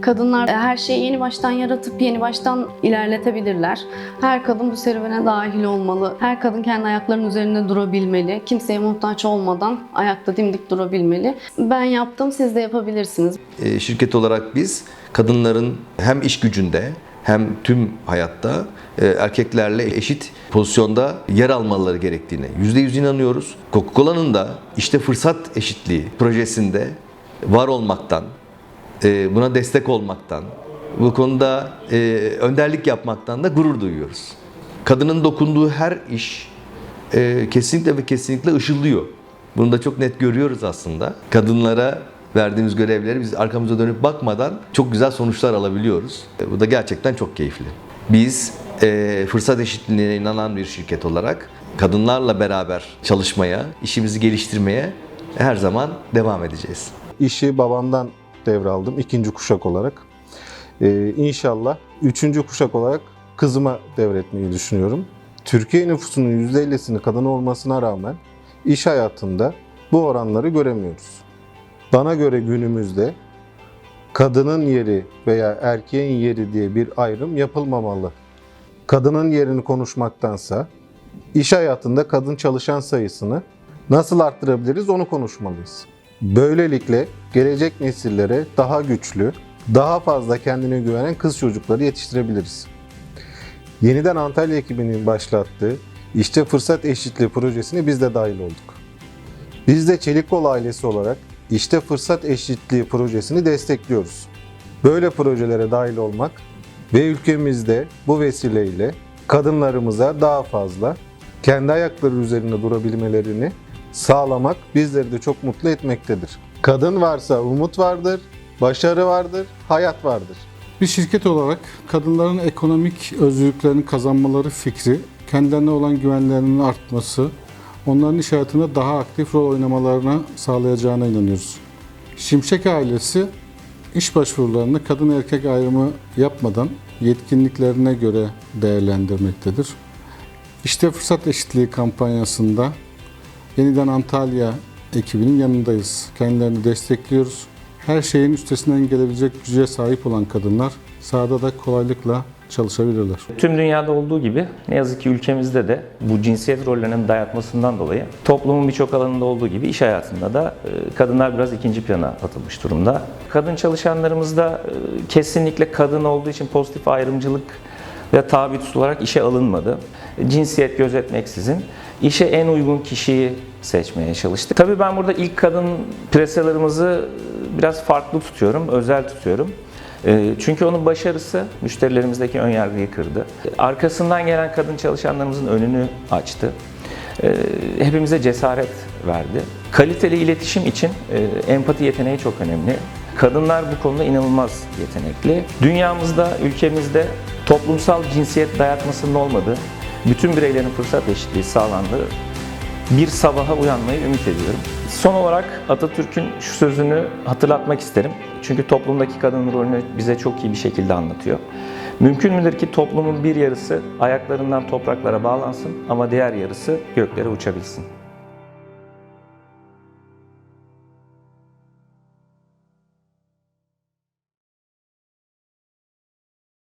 Kadınlar her şeyi yeni baştan yaratıp yeni baştan ilerletebilirler. Her kadın bu serüvene dahil olmalı. Her kadın kendi ayaklarının üzerinde durabilmeli. Kimseye muhtaç olmadan ayakta dimdik durabilmeli. Ben yaptım, siz de yapabilirsiniz. E, şirket olarak biz kadınların hem iş gücünde hem tüm hayatta e, erkeklerle eşit pozisyonda yer almaları gerektiğine %100 inanıyoruz. Coca-Cola'nın da işte fırsat eşitliği projesinde var olmaktan, e, buna destek olmaktan, bu konuda e, önderlik yapmaktan da gurur duyuyoruz. Kadının dokunduğu her iş e, kesinlikle ve kesinlikle ışıldıyor. Bunu da çok net görüyoruz aslında. Kadınlara verdiğimiz görevleri biz arkamıza dönüp bakmadan çok güzel sonuçlar alabiliyoruz. Bu da gerçekten çok keyifli. Biz fırsat eşitliğine inanan bir şirket olarak kadınlarla beraber çalışmaya, işimizi geliştirmeye her zaman devam edeceğiz. İşi babamdan devraldım ikinci kuşak olarak. Ee, inşallah üçüncü kuşak olarak kızıma devretmeyi düşünüyorum. Türkiye nüfusunun %50'sinin kadın olmasına rağmen iş hayatında bu oranları göremiyoruz. Bana göre günümüzde kadının yeri veya erkeğin yeri diye bir ayrım yapılmamalı. Kadının yerini konuşmaktansa iş hayatında kadın çalışan sayısını nasıl arttırabiliriz onu konuşmalıyız. Böylelikle gelecek nesillere daha güçlü, daha fazla kendine güvenen kız çocukları yetiştirebiliriz. Yeniden Antalya ekibinin başlattığı İşte Fırsat Eşitliği projesine biz de dahil olduk. Biz de Çelikkol ailesi olarak İşte Fırsat Eşitliği projesini destekliyoruz. Böyle projelere dahil olmak ve ülkemizde bu vesileyle kadınlarımıza daha fazla kendi ayakları üzerinde durabilmelerini sağlamak bizleri de çok mutlu etmektedir. Kadın varsa umut vardır, başarı vardır, hayat vardır. Bir şirket olarak kadınların ekonomik özgürlüklerini kazanmaları fikri, kendilerine olan güvenlerinin artması, onların iş hayatında daha aktif rol oynamalarına sağlayacağına inanıyoruz. Şimşek ailesi iş başvurularını kadın erkek ayrımı yapmadan yetkinliklerine göre değerlendirmektedir. İşte fırsat eşitliği kampanyasında yeniden Antalya ekibinin yanındayız. Kendilerini destekliyoruz. Her şeyin üstesinden gelebilecek güce sahip olan kadınlar sahada da kolaylıkla çalışabilirler. Tüm dünyada olduğu gibi ne yazık ki ülkemizde de bu cinsiyet rollerinin dayatmasından dolayı toplumun birçok alanında olduğu gibi iş hayatında da e, kadınlar biraz ikinci plana atılmış durumda. Kadın çalışanlarımızda e, kesinlikle kadın olduğu için pozitif ayrımcılık ve tabi tutularak işe alınmadı. Cinsiyet gözetmeksizin işe en uygun kişiyi seçmeye çalıştık. Tabii ben burada ilk kadın presalarımızı biraz farklı tutuyorum, özel tutuyorum. E, Çünkü onun başarısı müşterilerimizdeki önyargıyı kırdı. Arkasından gelen kadın çalışanlarımızın önünü açtı. E, Hepimize cesaret verdi. Kaliteli iletişim için e, empati yeteneği çok önemli. Kadınlar bu konuda inanılmaz yetenekli. Dünyamızda, ülkemizde toplumsal cinsiyet dayatmasının olmadığı, bütün bireylerin fırsat eşitliği sağlandığı bir sabaha uyanmayı ümit ediyorum. Son olarak Atatürk'ün şu sözünü hatırlatmak isterim. Çünkü toplumdaki kadın rolünü bize çok iyi bir şekilde anlatıyor. Mümkün müdür ki toplumun bir yarısı ayaklarından topraklara bağlansın ama diğer yarısı göklere uçabilsin.